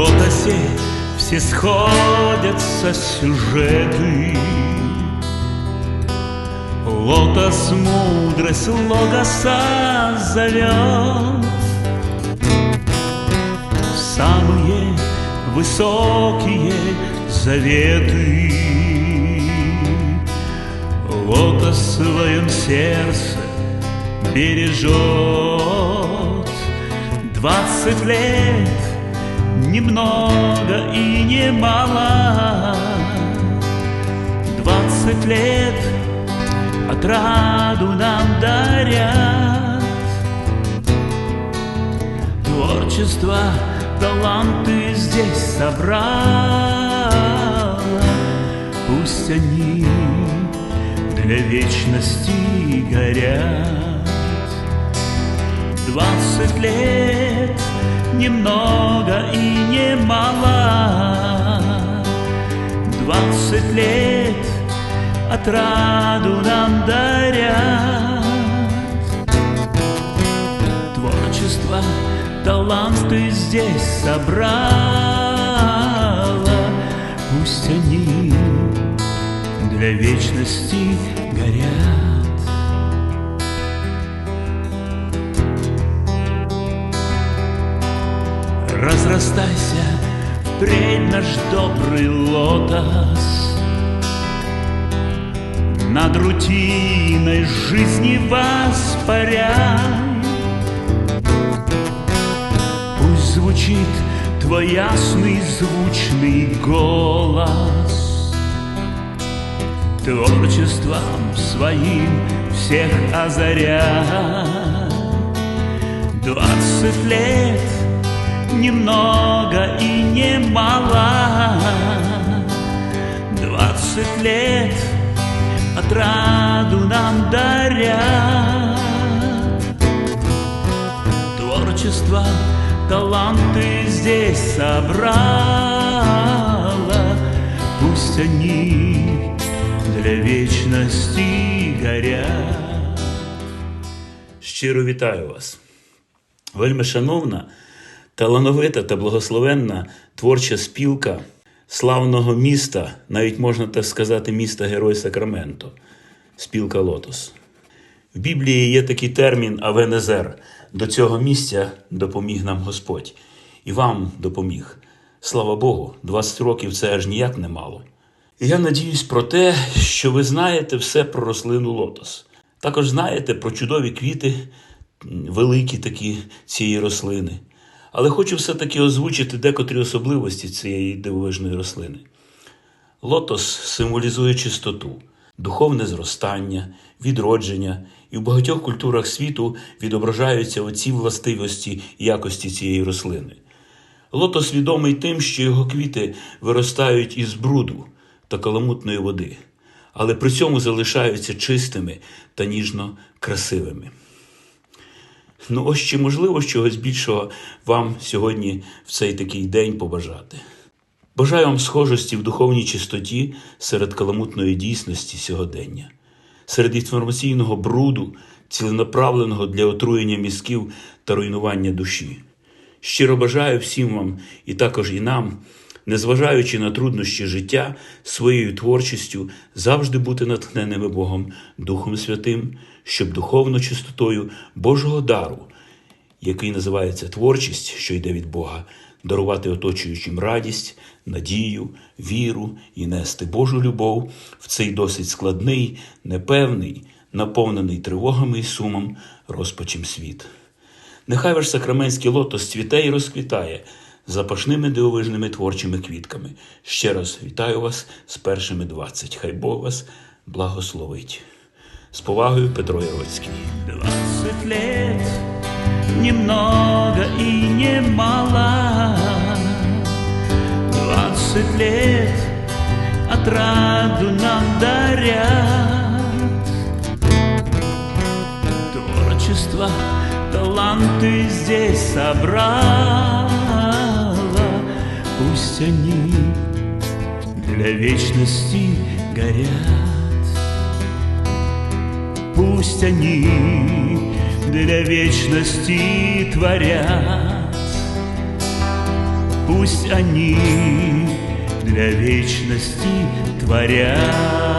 лотосе все сходятся сюжеты. Лотос мудрость логоса зовет. Самые высокие заветы. Лотос в своем сердце бережет. Двадцать лет немного и немало. Двадцать лет отраду нам дарят. Творчество, таланты здесь собрала Пусть они для вечности горят. Двадцать лет немного и немало Двадцать лет отраду нам дарят. Творчество, таланты здесь собрала. Пусть они для вечности горят. Разрастайся впредь наш добрый лотос Над рутиной жизни воспаряй Пусть звучит твой ясный звучный голос. Творчеством своим всех озаря Двадцать лет немного и немало. Двадцать лет отраду нам дарят. Творчество, таланты здесь собрала Пусть они для вечности горять Щиро вітаю вас. Вельми шановна, талановита та благословенна творча спілка славного міста, навіть можна так сказати, міста Герой Сакраменто, спілка Лотос. В Біблії є такий термін Авенезер. До цього місця допоміг нам Господь. І вам допоміг. Слава Богу, 20 років це аж ніяк немало. І я надіюсь про те, що ви знаєте все про рослину лотос. Також знаєте про чудові квіти, великі такі цієї рослини. Але хочу все-таки озвучити декотрі особливості цієї дивовижної рослини. Лотос символізує чистоту, духовне зростання, відродження, і в багатьох культурах світу відображаються оці властивості і якості цієї рослини. Лотос відомий тим, що його квіти виростають із бруду та каламутної води, але при цьому залишаються чистими та ніжно красивими. Ну, ось чи можливо чогось більшого вам сьогодні в цей такий день побажати. Бажаю вам схожості в духовній чистоті серед каламутної дійсності сьогодення, серед інформаційного бруду, ціленаправленого для отруєння мізків та руйнування душі. Щиро бажаю всім вам і також і нам, незважаючи на труднощі життя, своєю творчістю завжди бути натхненими Богом Духом Святим, щоб духовно чистотою Божого дару, який називається творчість, що йде від Бога, дарувати оточуючим радість, надію, віру і нести Божу любов в цей досить складний, непевний, наповнений тривогами і сумом розпачем світ. Нехай ваш сакраменський лотос цвіте і розквітає запашними дивовижними творчими квітками. Ще раз вітаю вас з першими 20. Хай Бог вас благословить. З повагою Петро Яроцький. Двадцать лет немного и немало Двадцать лет отраду нам дарят Творчество, таланты здесь собрала Пусть они для вечности горят Пусть они для вечности творят пусть они для вечности творят.